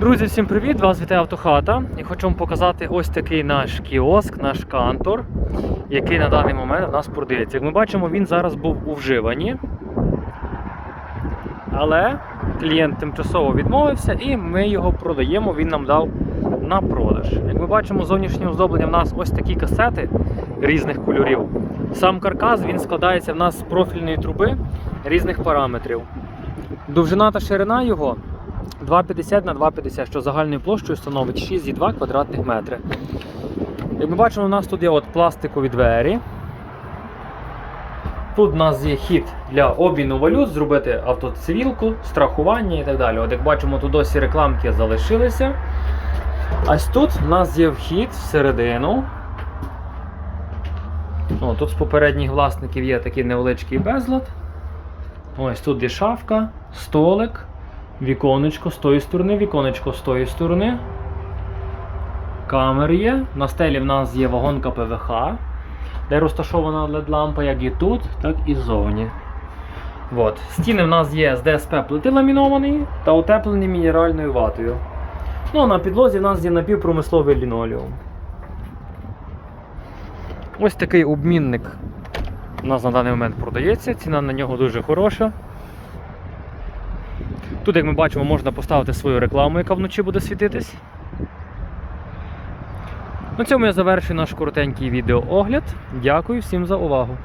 Друзі, всім привіт! Вас вітає Автохата. І хочу вам показати ось такий наш кіоск, наш кантор, який на даний момент у нас продається. Як ми бачимо, він зараз був у вживанні. Але клієнт тимчасово відмовився і ми його продаємо, він нам дав на продаж. Як ми бачимо, зовнішнє оздоблення в нас ось такі касети різних кольорів. Сам каркас він складається в нас з профільної труби різних параметрів. Довжина та ширина його 2,50 на 2,50, що загальною площею становить 6,2 квадратних метри. Як ми бачимо, у нас тут є от пластикові двері. Тут у нас є хід для обміну валют, зробити автоцивілку, страхування і так далі. От як бачимо, тут досі рекламки залишилися. Ось тут у нас є вхід всередину. О, тут з попередніх власників є такий невеличкий безлад. Ось тут є шафка, столик, віконечко з тої сторони, віконечко з тої сторони. Камери є. На стелі в нас є вагонка ПВХ, де розташована LED-лампа як і тут, так і ззовні. От. Стіни в нас є з ДСП плити ламінований та утеплені мінеральною ватою. Ну, а на підлозі в нас є напівпромисловий лінолеум. Ось такий обмінник у нас на даний момент продається, ціна на нього дуже хороша. Тут, як ми бачимо, можна поставити свою рекламу, яка вночі буде світитись. На цьому я завершую наш коротенький відеоогляд. Дякую всім за увагу.